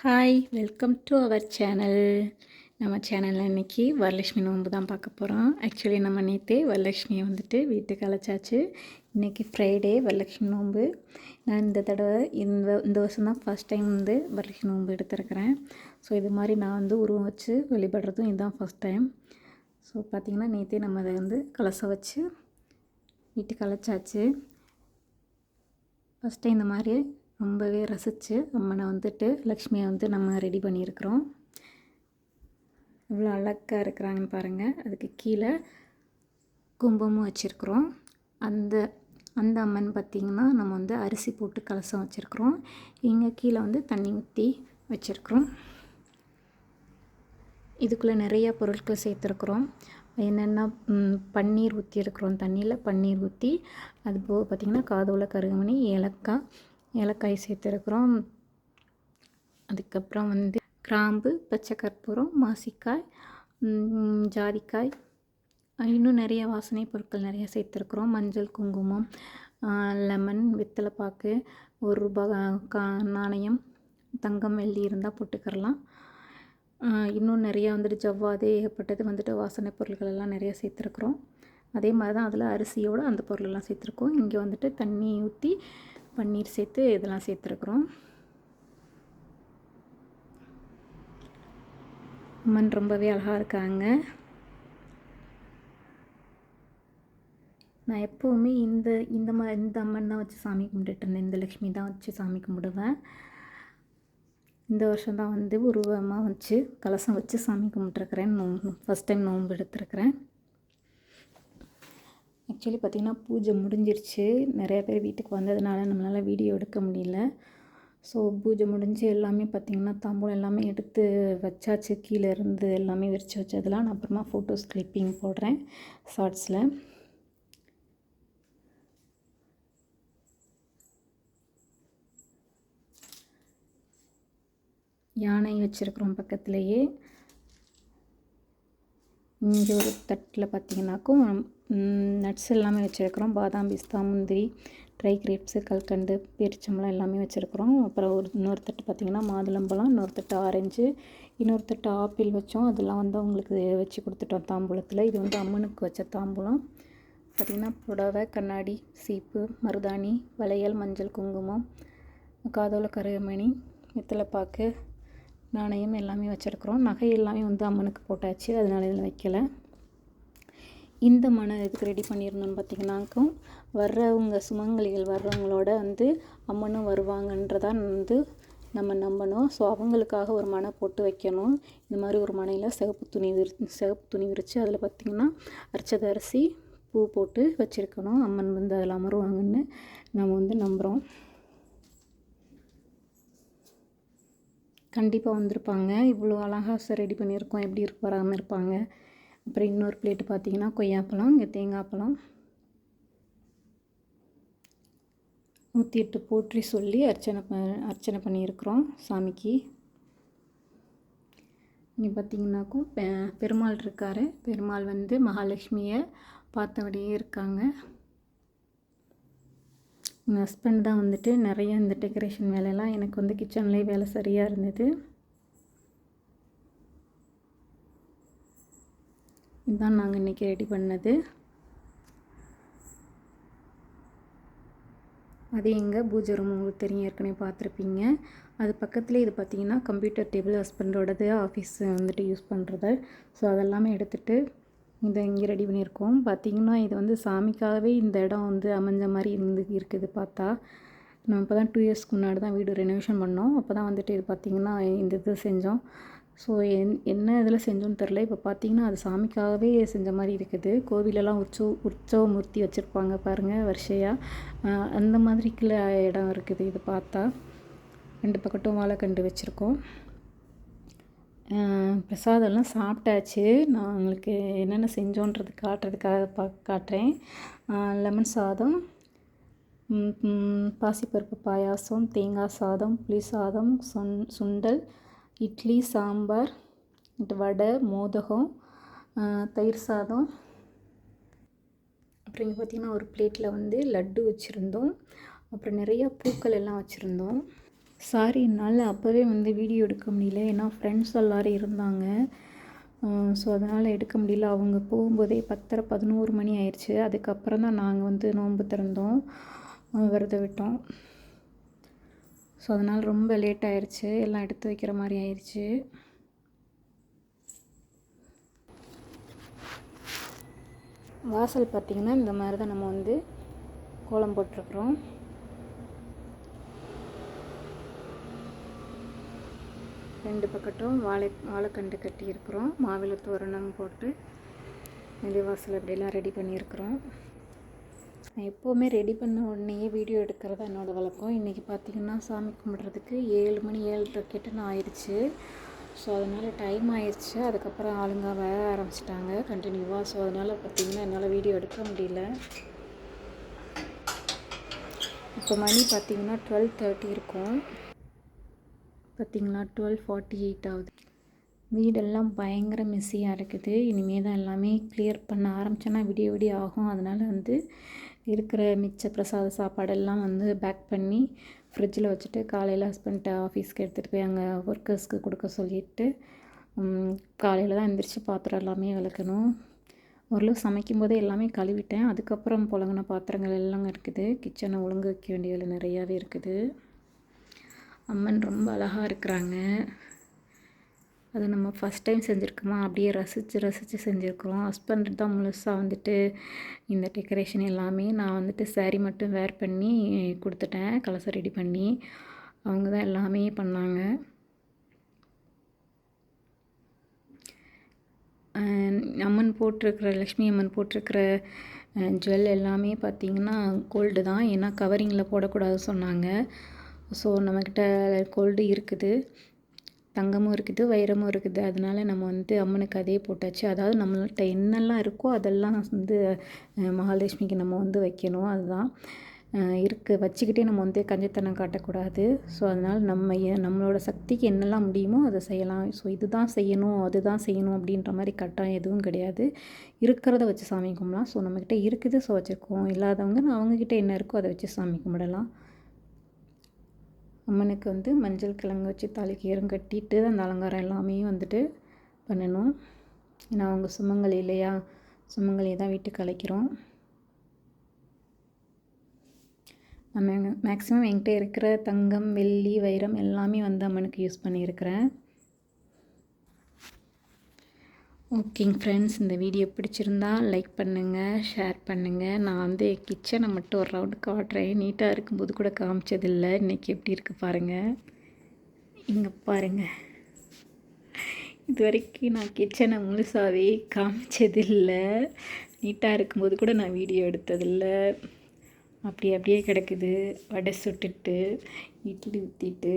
Hi welcome to our channel நம்ம சேனலில் இன்றைக்கி வரலட்சுமி நோன்பு தான் பார்க்க போகிறோம் ஆக்சுவலி நம்ம நேற்றே வரலட்சுமியை வந்துட்டு வீட்டுக்கு அழைச்சாச்சு. இன்றைக்கி ஃப்ரைடே வரலட்சுமி நோன்பு. நான் இந்த தடவை இந்த இந்த வருஷம் தான் ஃபஸ்ட் டைம் வந்து வரலட்சுமி நோன்பு எடுத்திருக்கிறேன். ஸோ இது மாதிரி நான் வந்து உருவம் வச்சு வழிபடுறதும் இதுதான் ஃபஸ்ட் டைம் ஸோ பார்த்திங்கன்னா நேற்றே நம்ம அதை வந்து கலச வச்சு வீட்டுக்கு அழைச்சாச்சு. ஃபஸ்ட்டு இந்த மாதிரி ரொம்பவே ரசித்து அம்மனை வந்துட்டு லக்ஷ்மியை வந்து நம்ம ரெடி பண்ணியிருக்கிறோம். இவ்வளோ அழகாக இருக்கிறாங்கன்னு பாருங்கள் அதுக்கு கீழே கும்பமும் வச்சுருக்குறோம். அந்த அந்த அம்மன் பார்த்திங்கன்னா நம்ம வந்து அரிசி போட்டு கலசம் வச்சுருக்குறோம். இங்கே கீழே வந்து தண்ணி ஊற்றி வச்சுருக்குறோம். இதுக்குள்ளே நிறைய பொருட்கள் சேர்த்துருக்குறோம். என்னென்னா பன்னீர் ஊற்றி இருக்கிறோம் தண்ணியில். பன்னீர் ஊற்றி அது போக பார்த்திங்கன்னா காதோல கருகமணி ஏலக்காய் ஏலக்காய் சேர்த்துருக்குறோம். அதுக்கப்புறம் வந்து கிராம்பு பச்சை கற்பூரம் மாசிக்காய் ஜாதிக்காய். இன்னும் நிறைய வாசனை பொருட்கள் நிறைய சேர்த்துருக்குறோம். மஞ்சள் குங்குமம் லெமன் வெத்தலைப்பாக்கு ஒரு ரூபா கா நாணயம் தங்கம் வெள்ளி இருந்தால் போட்டுக்கிறலாம். இன்னும் நிறையா வந்துட்டு ஜவ்வாது ஏகப்பட்டது வந்துட்டு வாசனை பொருட்கள் எல்லாம் நிறைய சேர்த்துருக்குறோம். அதே மாதிரி தான் அதில் அரிசியோடு அந்த பொருளெல்லாம் சேர்த்துருக்கோம். இங்கே வந்துட்டு தண்ணி ஊற்றி பன்னீர் சேர்த்து இதெல்லாம் சேர்த்துருக்குறோம். அம்மன் ரொம்பவே அழகாக இருக்காங்க. நான் எப்போவுமே இந்த இந்த மா இந்த அம்மன் தான் வச்சு சாமி கும்பிட்டுட்டு இருந்தேன். இந்த லக்ஷ்மி தான் வச்சு சாமி கும்பிடுவேன். இந்த வருஷம் தான் வந்து உருவமாக வச்சு கலசம் வச்சு சாமி கும்பிட்டுருக்குறேன். நோ ஃபஸ்ட் டைம் நோன்பு எடுத்துருக்குறேன். ஆக்சுவலி பார்த்திங்கன்னா பூஜை முடிஞ்சிருச்சு. நிறையா பேர் வீட்டுக்கு வந்ததுனால நம்மளால் வீடியோ எடுக்க முடியல. ஸோ பூஜை முடிஞ்சு எல்லாமே பார்த்திங்கன்னா தாம்பூலம் எல்லாமே எடுத்து வச்சாச்சு. கீழே இருந்து எல்லாமே விரித்து வச்சதெல்லாம் நான் அப்புறமா ஃபோட்டோஸ் கிளிப்பிங் போடுறேன். ஷார்ட்ஸில் யானை வச்சுருக்குறோம் பக்கத்துலேயே. இங்கே ஒரு தட்டில் பார்த்தீங்கனாக்கும் நட்ஸ் எல்லாமே வச்சுருக்குறோம். பாதாம் பிஸ்தா முந்திரி ட்ரை கிரேப்ஸு கல்கண்டு பேரிச்சம்பழம் எல்லாமே வச்சுருக்குறோம். அப்புறம் ஒரு இன்னொரு தட்டு பார்த்திங்கன்னா மாதுளம்பழம் இன்னொரு தட்டு ஆரஞ்சு இன்னொரு தட்டு ஆப்பிள் வச்சோம். அதெல்லாம் வந்து அவங்களுக்கு வச்சு கொடுத்துட்டோம் தாம்பூலத்தில். இது வந்து அம்மனுக்கு வச்ச தாம்பூலம். பார்த்திங்கன்னா புடவை கண்ணாடி சீப்பு மருதாணி வளையல் மஞ்சள் குங்குமம் காதோல கருகமணி வெத்தலைப்பாக்கு நாணயம் எல்லாமே வச்சுருக்குறோம். நகை எல்லாமே வந்து அம்மனுக்கு போட்டாச்சு. அதனால இதில் வைக்கலை. இந்த மனை இதுக்கு ரெடி பண்ணியிருந்தோன்னு பார்த்திங்கனாக்கும் வர்றவங்க சுமங்கலிகள் வர்றவங்களோட வந்து அம்மனும் வருவாங்கன்றதான் வந்து நம்ம நம்பணும். ஸோ அவங்களுக்காக ஒரு மனை போட்டு வைக்கணும். இந்த மாதிரி ஒரு மனையில் சிகப்பு துணி விரி சிகப்பு துணி விரித்து அதில் பார்த்திங்கன்னா அரிச்சதரிசி பூ போட்டு வச்சுருக்கணும். அம்மன் வந்து அதில் அமருவாங்கன்னு நம்ம வந்து நம்புகிறோம் கண்டிப்பாக வந்திருப்பாங்க. இவ்வளோ அழகாக ரெடி பண்ணியிருக்கோம். எப்படி இருக்கு வராமல் இருப்பாங்க. அப்புறம் இன்னொரு பிளேட்டு பார்த்தீங்கன்னா கொய்யாப்பழம் இங்கே தேங்காய் பழம். நூற்றி எட்டு போற்றி சொல்லி அர்ச்சனை ப அர்ச்சனை பண்ணியிருக்கிறோம் சாமிக்கு. இங்கே பார்த்தீங்கன்னாக்கும் பெ பெருமாள் இருக்கார். பெருமாள் வந்து மகாலட்சுமியை பார்த்தபடியே இருக்காங்க. எங்கள் ஹஸ்பண்ட் தான் வந்துட்டு நிறைய இந்த டெக்கரேஷன் வேலையெல்லாம் எனக்கு வந்து கிச்சன்லேயே வேலை சரியாக இருந்தது. இதுதான் நாங்கள் இன்றைக்கி ரெடி பண்ணது. அது எங்கள் பூஜை ரூம் உங்களுக்கு தெரியும் ஏற்கனவே பார்த்துருப்பீங்க. அது பக்கத்துலேயே இது பார்த்திங்கன்னா கம்ப்யூட்டர் டேபிள் ஹஸ்பண்டோடது ஆஃபீஸ் வந்துட்டு யூஸ் பண்ணுறது ஸோ அதெல்லாமே எடுத்துகிட்டு இதை இங்கே ரெடி பண்ணியிருக்கோம். பார்த்திங்கன்னா இது வந்து சாமிக்காகவே இந்த இடம் வந்து அமைஞ்ச மாதிரி இருந்து இருக்குது பார்த்தா. நம்ம இப்போ தான் டூ இயர்ஸ்க்கு முன்னாடி தான் வீடு ரெனோவேஷன் பண்ணோம். அப்போ தான் வந்துட்டு இது பார்த்திங்கன்னா இந்த இது செஞ்சோம். ஸோ என் என்ன இதில் செஞ்சோன்னு தெரில. இப்போ பார்த்திங்கன்னா அது சாமிக்காகவே செஞ்ச மாதிரி இருக்குது. கோவிலெல்லாம் உற்சவ உற்சவ மூர்த்தி வச்சுருப்பாங்க பாருங்கள் வரிசையாக அந்த மாதிரிக்குள்ள இடம் இருக்குது இது பார்த்தா. ரெண்டு பக்கட்டும் வாழைக்கண்டு வச்சுருக்கோம். பிரசாதம்லாம் சாப்பிட்டாச்சு. நான் உங்களுக்கு என்னென்ன செஞ்சோன்றது காட்டுறதுக்காக பா காட்டுறேன். லெமன் சாதம் பாசிப்பருப்பு பாயாசம் தேங்காய் சாதம் புளி சாதம் சுண் சுண்டல் இட்லி சாம்பார் வடை மோதகம் தயிர் சாதம். அப்புறம் இங்கே பார்த்திங்கன்னா ஒரு பிளேட்டில் வந்து லட்டு வச்சுருந்தோம். அப்புறம் நிறையா பூக்கள் எல்லாம் வச்சுருந்தோம். சாரி என்னால் அப்போவே வந்து வீடியோ எடுக்க முடியல. ஏன்னா ஃப்ரெண்ட்ஸ் எல்லோரும் இருந்தாங்க. ஸோ அதனால் எடுக்க முடியல. அவங்க போகும்போதே பத்தரை பதினோரு மணி ஆயிடுச்சு அதுக்கப்புறம் தான் நாங்கள் வந்து நோன்பு திறந்தோம். விரதம் விட்டோம். ஸோ அதனால் ரொம்ப லேட் ஆயிடுச்சு எல்லாம் எடுத்து வைக்கிற மாதிரி ஆயிடுச்சு வாசல் பார்த்திங்கன்னா இந்த மாதிரி தான் நம்ம வந்து கோலம் போட்டிருக்குறோம். ரெண்டு பக்கட்டும் வாழை வாழைக்கண்டு கட்டியிருக்கிறோம். மாவிளை தோரணம் போட்டு நெல்லிவாசல் அப்படியெல்லாம் ரெடி பண்ணியிருக்கிறோம். நான் எப்போவுமே ரெடி பண்ண உடனேயே வீடியோ எடுக்கிறது என்னோடய வழக்கம். இன்றைக்கி பார்த்திங்கன்னா சாமி கும்பிட்றதுக்கு ஏழு மணி ஏழு கிட்டன்னு ஆயிடுச்சு. ஸோ அதனால் டைம் ஆயிடுச்சு. அதுக்கப்புறம் ஆளுங்க வர ஆரம்பிச்சிட்டாங்க கண்டினியூவாக ஸோ அதனால் பார்த்திங்கன்னா என்னால் வீடியோ எடுக்க முடியல. இப்போ மணி பார்த்திங்கன்னா டுவெல் தேர்ட்டி இருக்கும். பார்த்திங்களா டுவெல் ஃபார்ட்டி எயிட் ஆகுது. வீடெல்லாம் பயங்கர மெஸ்ஸியாக இருக்குது. இனிமேல் தான் எல்லாமே கிளியர் பண்ண ஆரம்பித்தோன்னா விடிய விடிய ஆகும். அதனால் வந்து இருக்கிற மிச்ச பிரசாத சாப்பாடெல்லாம் வந்து பேக் பண்ணி ஃப்ரிட்ஜில் வச்சுட்டு காலையில் ஹஸ்பண்ட்டை ஆஃபீஸ்க்கு எடுத்துகிட்டு போய் அங்கே ஒர்க்கர்ஸ்க்கு கொடுக்க சொல்லிட்டு காலையில் தான் எந்திரிச்சு பாத்திரம் எல்லாமே விளக்கணும். ஓரளவு சமைக்கும் போதே எல்லாமே கழுவிட்டேன். அதுக்கப்புறம் புழங்கின பாத்திரங்கள் எல்லாம் இருக்குது. கிச்சனை ஒழுங்கு வைக்க வேண்டிய வேலை நிறையாவே இருக்குது. அம்மன் ரொம்ப அழகாக இருக்கிறாங்க. அது நம்ம ஃபஸ்ட் டைம் செஞ்சுருக்கோமா? அப்படியே ரசித்து ரசித்து செஞ்சுருக்குறோம். ஹஸ்பண்ட் தான் முழுசாக வந்துட்டு இந்த டெக்கரேஷன் எல்லாமே நான் வந்துட்டு சேரீ மட்டும் வேர் பண்ணி கொடுத்துட்டேன். கலசம் ரெடி பண்ணி. அவங்க தான் எல்லாமே பண்ணாங்க. அம்மன் போட்டிருக்கிற லக்ஷ்மி அம்மன் போட்டிருக்கிற ஜுவல் எல்லாமே பார்த்திங்கன்னா கோல்டு தான். ஏன்னா கவரிங்கில் போடக்கூடாது சொன்னாங்க. ஸோ நம்மக்கிட்ட கோல்டு இருக்குது தங்கமும் இருக்குது வைரமும் இருக்குது. அதனால நம்ம வந்து அம்மனுக்கு அதே போட்டாச்சு. அதாவது நம்மள்கிட்ட என்னெல்லாம் இருக்கோ அதெல்லாம் வந்து மகாலட்சுமிக்கு நம்ம வந்து வைக்கணும். அதுதான். இருக்கு. வச்சுக்கிட்டே நம்ம வந்து கஞ்சத்தனம் காட்டக்கூடாது. ஸோ அதனால் நம்ம நம்மளோட சக்திக்கு என்னெல்லாம் முடியுமோ அதை செய்யலாம். ஸோ இதுதான் செய்யணும் அதுதான் செய்யணும் அப்படின்ற மாதிரி கட்டாயம் எதுவும் கிடையாது. இருக்கிறத வச்சு சாமி கும்பிடலாம். ஸோ நம்மக்கிட்ட இருக்குது ஸோ வச்சுருக்கோம். இல்லாதவங்க அவங்கக்கிட்ட என்ன இருக்கோ அதை வச்சு சாமி கும்பிடலாம். அம்மனுக்கு வந்து மஞ்சள் கிழங்கு வச்சு தாலிக்கு கட்டிட்டு அந்த அலங்காரம் எல்லாமே வந்துட்டு பண்ணணும். ஏன்னா அவங்க சுமங்கலி இல்லையா? சுமங்கலி தான் வீட்டுக்கு அழைக்கிறோம். நம்ம மேக்ஸிமம் என்கிட்ட இருக்கிற தங்கம் வெள்ளி வைரம் எல்லாமே வந்து அம்மனுக்கு யூஸ் பண்ணியிருக்கிறேன். ஓகேங்க ஃப்ரெண்ட்ஸ் இந்த வீடியோ பிடிச்சிருந்தா லைக் பண்ணுங்கள் ஷேர் பண்ணுங்கள் நான் வந்து கிச்சனை மட்டும் ஒரு ரவுண்டு காட்டுறேன். நீட்டாக இருக்கும்போது கூட காமிச்சதில்லை. இன்றைக்கி எப்படி இருக்குது பாருங்கள் இங்கே பாருங்கள் இது வரைக்கும் நான் கிச்சனை முழுசாகவே காமிச்சதில்லை. நீட்டாக இருக்கும்போது கூட நான் வீடியோ எடுத்ததில்லை. அப்படி அப்படியே கிடக்குது. வடை சுட்டுட்டு இட்லி ஊற்றிட்டு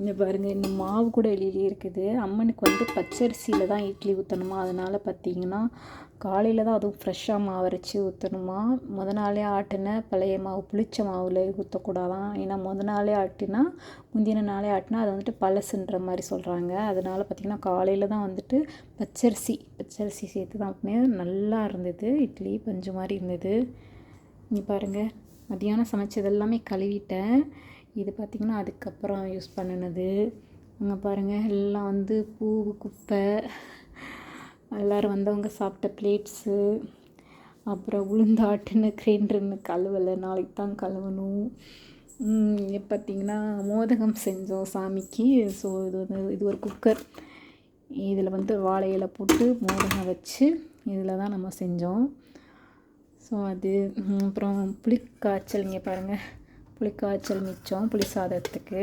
இந்த பாருங்கள் இந்த மாவு கூட வெளியிலே இருக்குது. அம்மனுக்கு வந்து பச்சரிசியில் தான் இட்லி ஊற்றணுமா அதனால் பார்த்தீங்கன்னா காலையில் தான் அதுவும் ஃப்ரெஷ்ஷாக மாவு அரைச்சி ஊற்றணுமா முத நாளே ஆட்டின பழைய மாவு புளிச்ச மாவில் ஊற்றக்கூடாதான் ஏன்னா முத நாளே ஆட்டினா முந்தின நாளே ஆட்டினா அது வந்துட்டு பழசுன்ற மாதிரி சொல்கிறாங்க அதனால் பார்த்திங்கன்னா காலையில் தான் வந்துட்டு பச்சரிசி பச்சரிசி சேர்த்து தான் நல்லா இருந்தது. இட்லி பஞ்சு மாதிரி இருந்தது. இங்கே பாருங்கள் மதியானம் சமைச்சது எல்லாமே கழுவிட்டேன். இது பார்த்திங்கன்னா அதுக்கப்புறம் யூஸ் பண்ணினது. அங்கே பாருங்கள் எல்லாம் வந்து பூ குப்பை. எல்லோரும் வந்தவங்க சாப்பிட்ட பிளேட்ஸு அப்புறம் உளுந்தாட்டுன்னு கிரைண்டர்னு கழுவலை. நாளைக்கு தான் கழுவணும். பார்த்திங்கன்னா மோதகம் செஞ்சோம் சாமிக்கு. ஸோ இது வந்து இது ஒரு குக்கர் இதில் வந்து வாழை இலை போட்டு மோதகம் வச்சு இதில் தான் நம்ம செஞ்சோம். ஸோ அது அப்புறம் புளிக்காய்ச்சல் இங்கே பாருங்கள் புளிக்காய்ச்சல் மிச்சம் புளி சாதத்துக்கு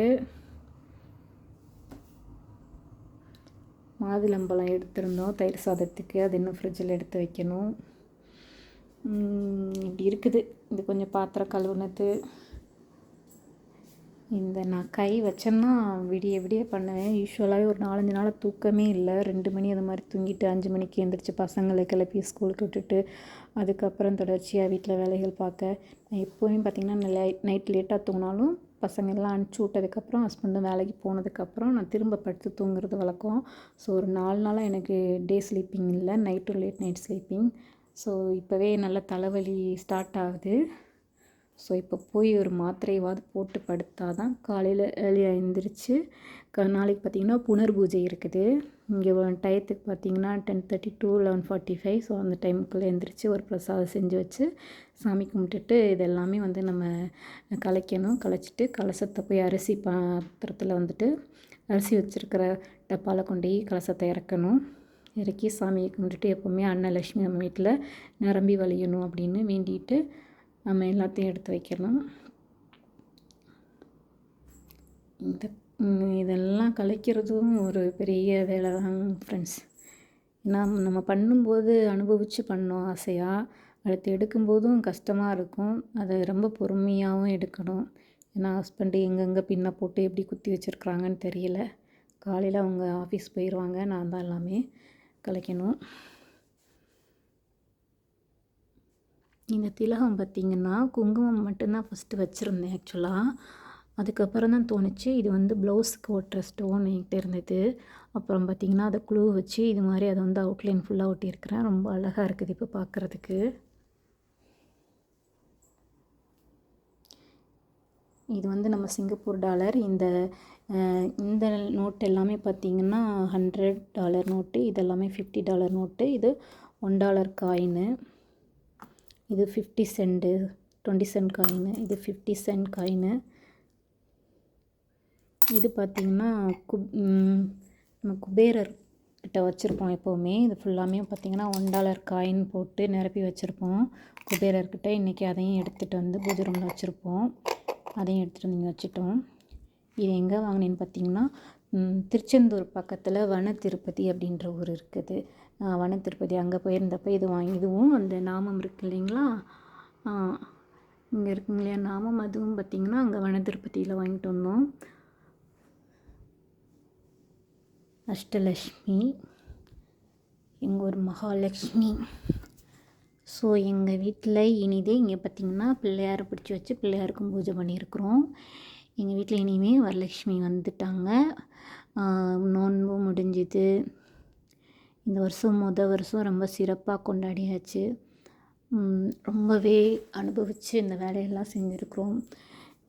மாதுளம்பழம் எடுத்திருந்தோம் தயிர் சாதத்துக்கு. அது இன்னும் ஃப்ரிட்ஜில் எடுத்து வைக்கணும். இப்படி இருக்குது. இது கொஞ்சம் பாத்திரம் கழுவுனது. இந்த நான் கை வச்சேன்னா விடிய விடிய பண்ணுவேன். யூஸ்வலாகவே ஒரு நாலஞ்சு நாள் தூக்கமே இல்லை. ரெண்டு மணி அது மாதிரி தூங்கிட்டு அஞ்சு மணிக்கு எழுந்திரிச்சு பசங்களை கிளப்பி ஸ்கூலுக்கு விட்டுட்டு அதுக்கப்புறம் தொடர்ச்சியாக வீட்டில் வேலைகள் பார்க்க. நான் எப்போவுமே பார்த்திங்கன்னா லைட் நைட் லேட்டாக தூங்கினாலும் பசங்கள்லாம் அனுப்பிச்சி விட்டதுக்கப்புறம் ஹஸ்பண்டும் வேலைக்கு போனதுக்கப்புறம் நான் திரும்ப படுத்து தூங்குறது வழக்கம். ஸோ ஒரு நாலு நாளாக எனக்கு டே ஸ்லீப்பிங் இல்லை. நைட்டும் லேட் நைட் ஸ்லீப்பிங் ஸோ இப்போவே நல்ல தலைவலி ஸ்டார்ட் ஆகுது. ஸோ இப்போ போய் ஒரு மாத்திரையாவது போட்டு படுத்தால் தான் காலையில் ஏர்லியாக எழுந்திரிச்சு க நாளைக்கு பார்த்திங்கன்னா புனர் பூஜை இருக்குது. இங்கே டயத்துக்கு பார்த்திங்கன்னா ten thirty to eleven forty five so அந்த டைமுக்குள்ளே எழுந்திரிச்சு ஒரு பிரசாதம் செஞ்சு வச்சு சாமி கும்பிட்டுட்டு இது எல்லாமே வந்து நம்ம கலைக்கணும். கலைச்சிட்டு கலசத்தை போய் அரிசி பாத்திரத்தில் வந்துட்டு அரிசி வச்சுருக்கிற டப்பாவில் கொண்டு போய் கலசத்தை இறக்கணும். இறக்கி சாமியை கும்பிட்டுட்டு எப்போவுமே அன்னலட்சுமி நம்ம வீட்டில் நிரம்பி வழியணும் அப்படின்னு வேண்டிட்டு நம்ம எல்லாத்தையும் எடுத்து வைக்கணும் இந்த இதெல்லாம் கலைக்கிறதும் ஒரு பெரிய வேலை தான் ஃப்ரெண்ட்ஸ் நாம் நம்ம பண்ணும்போது அனுபவித்து பண்ணோம் ஆசையாக அடுத்து எடுக்கும்போதும் கஷ்டமாக இருக்கும். அதை ரொம்ப பொறுமையாகவும் எடுக்கணும். ஏன்னா ஹஸ்பண்டு எங்கெங்கே பின்ன போட்டு எப்படி குத்தி வச்சுருக்குறாங்கன்னு தெரியல. காலையில் அவங்க ஆஃபீஸ் போயிடுவாங்க நான் தான் எல்லாமே கலைக்கணும். இந்த திலகம் பார்த்திங்கன்னா குங்குமம் மட்டும்தான் ஃபஸ்ட்டு வச்சுருந்தேன் ஆக்சுவலாக அதுக்கப்புறம் தான் தோணுச்சு இது வந்து ப்ளவுஸுக்கு ஒட்டுற ஸ்டோன் என்கிட்ட இருந்தது. அப்புறம் பார்த்திங்கன்னா அதை குழு வச்சு இது மாதிரி அதை வந்து அவுட்லைன் ஃபுல்லாக ஒட்டியிருக்கிறேன். ரொம்ப அழகாக இருக்குது இப்போ பார்க்குறதுக்கு. இது வந்து நம்ம சிங்கப்பூர் டாலர் இந்த இந்த நோட் எல்லாமே பார்த்திங்கன்னா ஹண்ட்ரட் டாலர் நோட்டு இதெல்லாமே ஃபிஃப்டி டாலர் நோட்டு இது ஒன் டாலர் காயின்னு இது fifty cent twenty cent coin இது ஃபிஃப்டி சென்ட் காயினு இது பார்த்திங்கன்னா குப் நம்ம குபேரர் கிட்ட வச்சுருப்போம் எப்போவுமே. இது ஃபுல்லாமே பார்த்திங்கன்னா ஒன் டாலர் காயின் போட்டு நிரப்பி வச்சுருப்போம். குபேரர்கிட்ட இன்றைக்கி அதையும் எடுத்துகிட்டு வந்து பூஜை ரூமில் வச்சுருப்போம். அதையும் எடுத்துகிட்டு வந்து வச்சுட்டோம். இது எங்கே வாங்கினேன்னு பார்த்தீங்கன்னா திருச்செந்தூர் பக்கத்தில் வன திருப்பதி அப்படின்ற ஊர் இருக்குது. வன திருப்பதி அங்கே போயிருந்தப்போ இது வாங்கி இதுவும் அந்த நாமம் இருக்குது இல்லைங்களா? இங்கே இருக்குங்க இல்லையா? நாமம் அதுவும் பார்த்திங்கன்னா அங்கே வன திருப்பதியில் வாங்கிட்டு வந்தோம். அஷ்டலக்ஷ்மி எங்கள் ஒரு மகாலட்சுமி ஸோ எங்கள் வீட்டில் இனிதே இங்கே பார்த்திங்கன்னா பிள்ளையாரை பிடிச்சி வச்சு பிள்ளையாருக்கும் பூஜை பண்ணியிருக்கிறோம். எங்கள் வீட்டில் இனிமேல் வரலட்சுமி வந்துட்டாங்க. நோன்பும் முடிஞ்சுது. இந்த வருஷம் மொதல் வருஷம் ரொம்ப சிறப்பாக கொண்டாடியாச்சு. ரொம்பவே அனுபவித்து இந்த வேலையெல்லாம் செஞ்சுருக்குறோம்.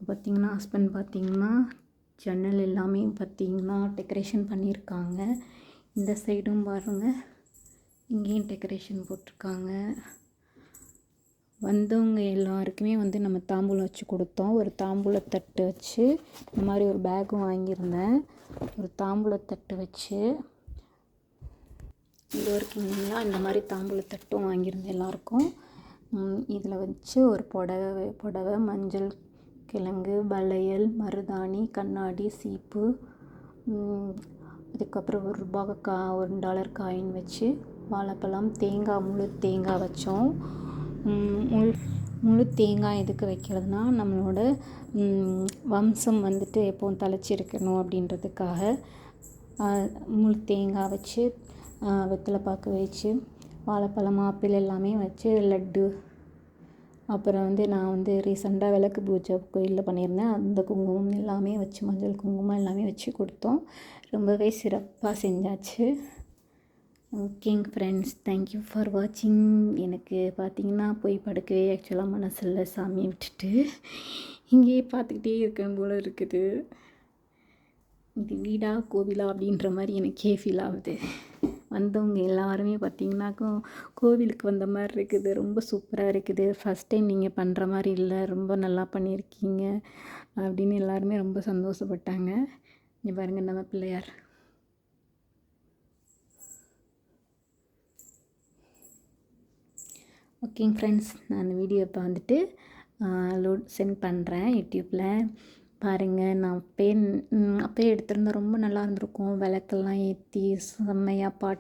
பார்த்திங்கன்னா ஹஸ்பண்ட் பார்த்திங்கன்னா ஜன்னல் எல்லாமே பார்த்திங்கன்னா டெக்கரேஷன் பண்ணியிருக்காங்க இந்த சைடும் பாருங்கள் இங்கேயும் டெக்கரேஷன் போட்டிருக்காங்க. வந்தவங்க எல்லாருக்குமே வந்து நம்ம தாம்பூலம் வச்சு கொடுத்தோம். ஒரு தாம்பூலத்தட்டு வச்சு இந்த மாதிரி ஒரு பேக்கும் வாங்கியிருந்தேன். ஒரு தாம்பூலத்தட்டு வச்சு இது வரைக்கும் இந்த மாதிரி தாம்பூலத்தட்டும் வாங்கியிருந்தேன் எல்லாருக்கும். இதில் வச்சு ஒரு புடவை புடவை மஞ்சள் கிழங்கு வளையல் மருதாணி கண்ணாடி சீப்பு அதுக்கப்புறம் ஒரு ரூபாய் கா ஒரு டாலர் காயின் வச்சு வாழைப்பழம் தேங்காய் முழு தேங்காய் வச்சோம். முழு முழு தேங்காய் எதுக்கு வைக்கிறதுனா நம்மளோட வம்சம் வந்துட்டு எப்போவும் தலைச்சிருக்கணும் அப்படின்றதுக்காக முழு தேங்காய் வச்சு வெத்தலை பாக்கு வச்சு வாழைப்பழம் ஆப்பிள் எல்லாமே வச்சு லட்டு. அப்புறம் வந்து நான் வந்து ரீசெண்டாக விளக்கு பூஜை கோயிலில் பண்ணியிருந்தேன். அந்த குங்குமம் எல்லாமே வச்சு மஞ்சள் குங்குமம் எல்லாமே வச்சு கொடுத்தோம். ரொம்பவே சிறப்பாக செஞ்சாச்சு. ஓகேங்க ஃப்ரெண்ட்ஸ் தேங்க்யூ ஃபார் வாட்சிங் எனக்கு பார்த்திங்கன்னா போய் படுக்கவே ஆக்சுவலாக மனசில் சாமியை விட்டுட்டு இங்கேயே பார்த்துக்கிட்டே இருக்கேன் போல் இருக்குது. இது வீடா கோவிலா அப்படின்ற மாதிரி எனக்கே ஃபீல் ஆகுது. வந்தவங்க எல்லாருமே பார்த்திங்கனாக்கும் கோவிலுக்கு வந்த மாதிரி இருக்குது. ரொம்ப சூப்பராக இருக்குது. ஃபஸ்ட் டைம் நீங்கள் பண்ணுற மாதிரி இல்லை. ரொம்ப நல்லா பண்ணியிருக்கீங்க அப்படின்னு எல்லாருமே ரொம்ப சந்தோஷப்பட்டாங்க. இங்கே பாருங்கள் நம்ம பிள்ளையார். ஓகேங்க ஃப்ரெண்ட்ஸ் நான் வீடியோ இப்போ வந்துட்டு லோட் சென்ட் பண்ணுறேன் யூடியூப்பில் பாருங்கள் நான் அப்போயே அப்போயே எடுத்திருந்தா ரொம்ப நல்லா இருந்திருக்கும். விளக்கெல்லாம் ஏற்றி செம்மையாக பாட்டு